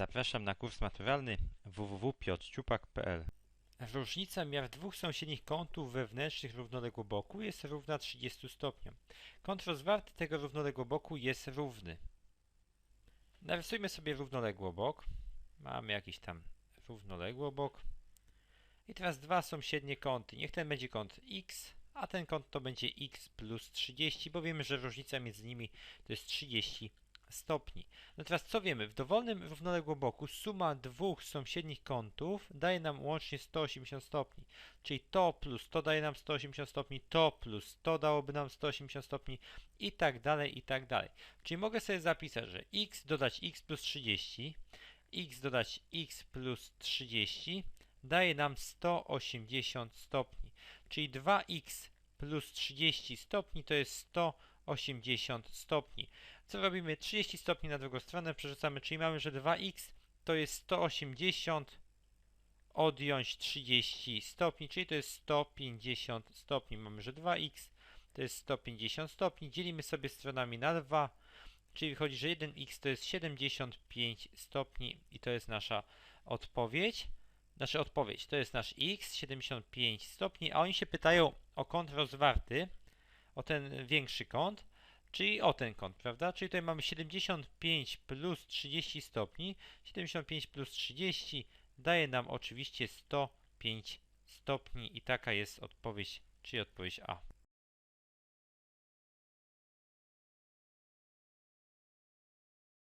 Zapraszam na kurs maturalny www.piotrciupak.pl Różnica miar dwóch sąsiednich kątów wewnętrznych równoległego boku jest równa 30 stopniom. Kąt rozwarty tego równoległego boku jest równy. Narysujmy sobie równoległobok. Mamy jakiś tam równoległobok. I teraz dwa sąsiednie kąty. Niech ten będzie kąt x, a ten kąt to będzie x plus 30, bo wiemy, że różnica między nimi to jest 30 stopni. No teraz co wiemy? W dowolnym równoległoboku suma dwóch sąsiednich kątów daje nam łącznie 180 stopni. Czyli to plus to daje nam 180 stopni, to plus to dałoby nam 180 stopni i tak dalej, i tak dalej. Czyli mogę sobie zapisać, że x dodać x plus 30, x dodać x plus 30 daje nam 180 stopni. Czyli 2x plus 30 stopni to jest 180 stopni. Co robimy? 30 stopni na drugą stronę przerzucamy, czyli mamy, że 2x to jest 180 odjąć 30 stopni, czyli to jest 150 stopni. Mamy, że 2x to jest 150 stopni. Dzielimy sobie stronami na 2, czyli wychodzi, że 1x to jest 75 stopni i to jest nasza odpowiedź. Nasza odpowiedź to jest nasz x, 75 stopni, a oni się pytają o kąt rozwarty, o ten większy kąt, czyli o ten kąt, prawda? Czyli tutaj mamy 75 plus 30 stopni. 75 plus 30 daje nam oczywiście 105 stopni i taka jest odpowiedź, czyli odpowiedź A.